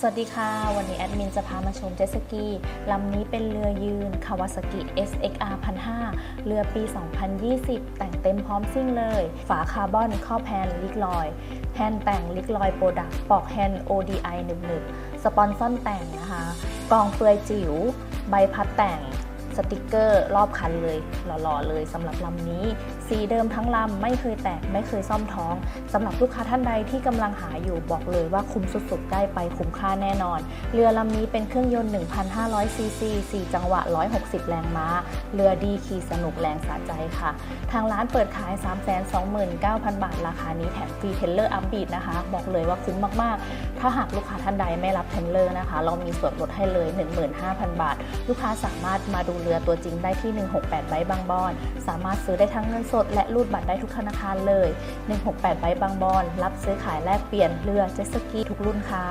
สวัสดีค่ะ วันนี้แอดมินจะพามาชมเจ็ตสกีลำนี้เป็นเรือยืนคาวาสกิ SXR 1005เรือปี 2020 แต่งเต็มพร้อมซิ่งเลย ฝาคาร์บอนข้อแพนลิกลอย แฮนแต่งลิกลอยโปรดักปอกแฮน ODI หนึบๆสปอนซอนแต่งนะคะ กองเปลือยจิ๋ว ใบพัดแต่ง สติกเกอร์รอบคันเลยหล่อๆเลยสำหรับลำนี้ สีเดิมทั้งลำไม่เคยแตกไม่เคยซ่อมท้องสำหรับลูกค้าท่านใดที่กำลังหาอยู่บอกเลยว่าคุ้มสุดๆ ได้ไปคุ้มค่าแน่นอน เรือลำนี้เป็นเครื่องยนต์ 1,500 ซีซี 4 จังหวะ 160 แรงม้า เรือดีขี่สนุกแรงสะใจค่ะ ทางร้านเปิดขาย 329,000 บาท ราคานี้แถมฟรีเทนเลอร์อัพบีดนะคะ บอกเลยว่าคุ้มมากๆ ถ้าหากลูกค้าท่านใดไม่รับเทรลเลอร์นะคะ เรามีส่วนลดให้เลย 15,000 บาท ลูกค้าสามารถมาดูเรือตัวจริงได้ที่ 168 ไบต์บางบอน สามารถซื้อได้ทั้งเงินสดและรูดบัตรได้ทุกธนาคารเลย 168 ไบต์บางบอน รับซื้อขายแลกเปลี่ยนเรือเจ็ตสกีทุกรุ่นค่ะ